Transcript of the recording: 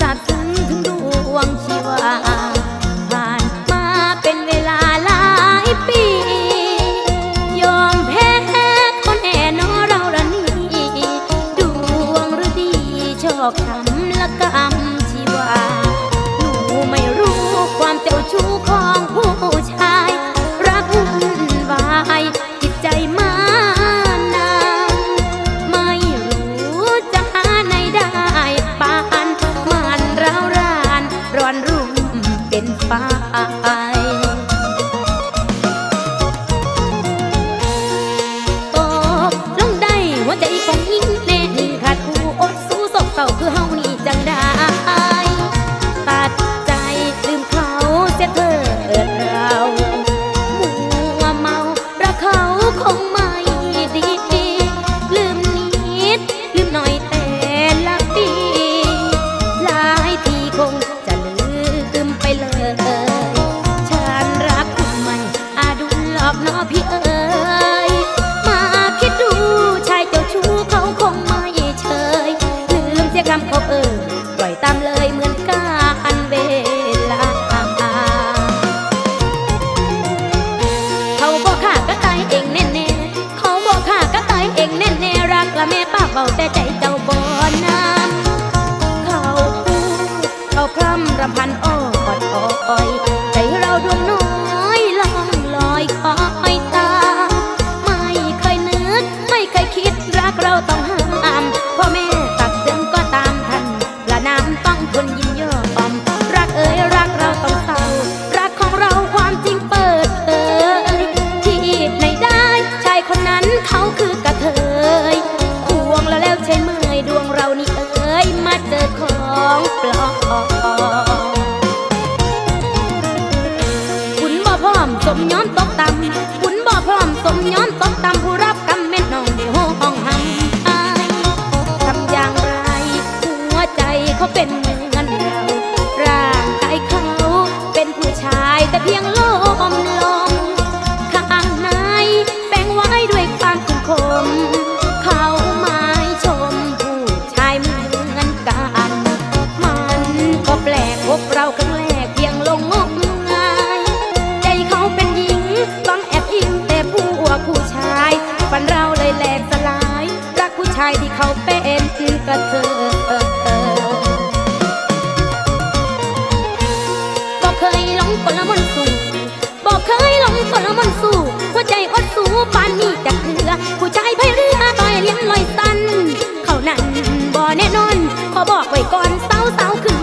สาถึงถึงดวงชีวาผ่านมาเป็นเวลาหลายปี ยอมแพ้คนแน่นอเราละนีดวงฤดีชอบทำละกรรม พี่เอ๋ยมาคิดดูชายเจ้าชู้เขาคงไม่เฉย ลืมเสียคำเขาเอ่ยปล่อยตามเลยเหมือนกาคันเวลา เขาบอกข้าก็ตายเองแน่ๆเขาบอกข้าก็ตายเองแน่ๆรักละแม่ป้าเบาแต่ใจเจ้าบ่อน้ำเขาพูดเขาพร่ำรำพัน ยมาเจอของปลอมคุณบ่พร้อมสมย้อนตกต่ำคุณบ่พร้อมสมย้อนตกต่ำผู้รับกรรมเม่นน้องเดี่ยวห้องหังทำอย่างไรหัวใจเขาเป็น ทรมนสู้หัวใจอดสู้ปานนี้จะเถือผู้ชายไพเรือต่อยเลี้ยงลอยสัน เขานั้นบ่แน่นอน ขอบอกไว้ก่อนเสาเสาขึ้